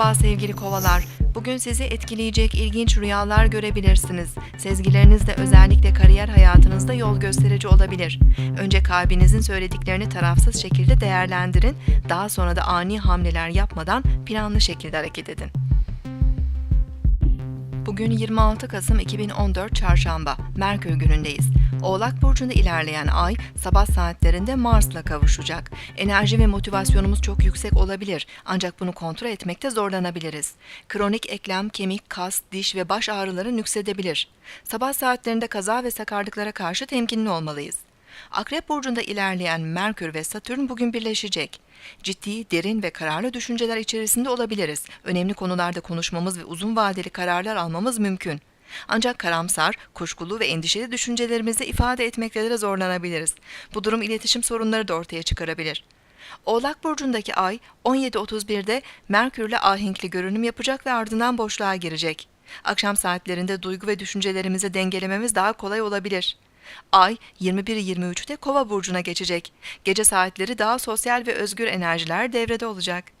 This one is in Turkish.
Merhaba sevgili kovalar. Bugün sizi etkileyecek ilginç rüyalar görebilirsiniz. Sezgileriniz de özellikle kariyer hayatınızda yol gösterici olabilir. Önce kalbinizin söylediklerini tarafsız şekilde değerlendirin. Daha sonra da ani hamleler yapmadan planlı şekilde hareket edin. Bugün 26 Kasım 2014 Çarşamba, Merkür günündeyiz. Oğlak Burcu'nda ilerleyen ay sabah saatlerinde Mars'la kavuşacak. Enerji ve motivasyonumuz çok yüksek olabilir ancak bunu kontrol etmekte zorlanabiliriz. Kronik eklem, kemik, kas, diş ve baş ağrıları nüksedebilir. Sabah saatlerinde kaza ve sakarlıklara karşı temkinli olmalıyız. Akrep Burcu'nda ilerleyen Merkür ve Satürn bugün birleşecek. Ciddi, derin ve kararlı düşünceler içerisinde olabiliriz. Önemli konularda konuşmamız ve uzun vadeli kararlar almamız mümkün. Ancak karamsar, kuşkulu ve endişeli düşüncelerimizi ifade etmekte de zorlanabiliriz. Bu durum iletişim sorunları da ortaya çıkarabilir. Oğlak Burcu'ndaki ay 17.31'de Merkürle ahenkli görünüm yapacak ve ardından boşluğa girecek. Akşam saatlerinde duygu ve düşüncelerimizi dengelememiz daha kolay olabilir. Ay 21-23'te Kova burcuna geçecek. Gece saatleri daha sosyal ve özgür enerjiler devrede olacak.